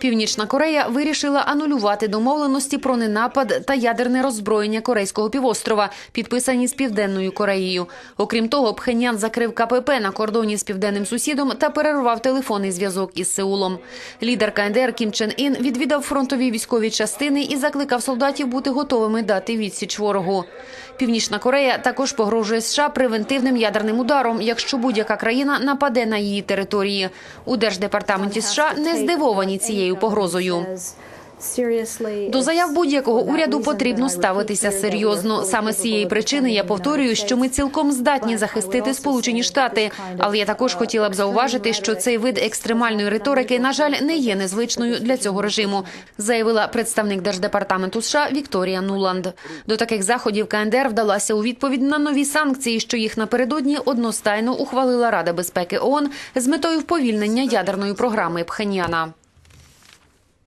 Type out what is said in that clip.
Північна Корея вирішила анулювати домовленості про ненапад та ядерне роззброєння Корейського півострова, підписані з Південною Кореєю. Окрім того, Пхеньян закрив КПП на кордоні з південним сусідом та перервав телефонний зв'язок із Сеулом. Лідер КНДР Кім Чен Ін відвідав фронтові військові частини і закликав солдатів бути готовими дати відсіч ворогу. Північна Корея також погрожує США превентивним ядерним ударом, якщо будь-яка країна нападе на її території. У держдепартаменті США не здивовані цією погрозою. До заяв будь-якого уряду потрібно ставитися серйозно. Саме з цієї причини я повторюю, що ми цілком здатні захистити Сполучені Штати. Але я також хотіла б зауважити, що цей вид екстремальної риторики, на жаль, не є незвичною для цього режиму, заявила представник держдепартаменту США Вікторія Нуланд. До таких заходів КНДР вдалася у відповідь на нові санкції, що їх напередодні одностайно ухвалила Рада безпеки ООН з метою вповільнення ядерної програми Пхеньяна.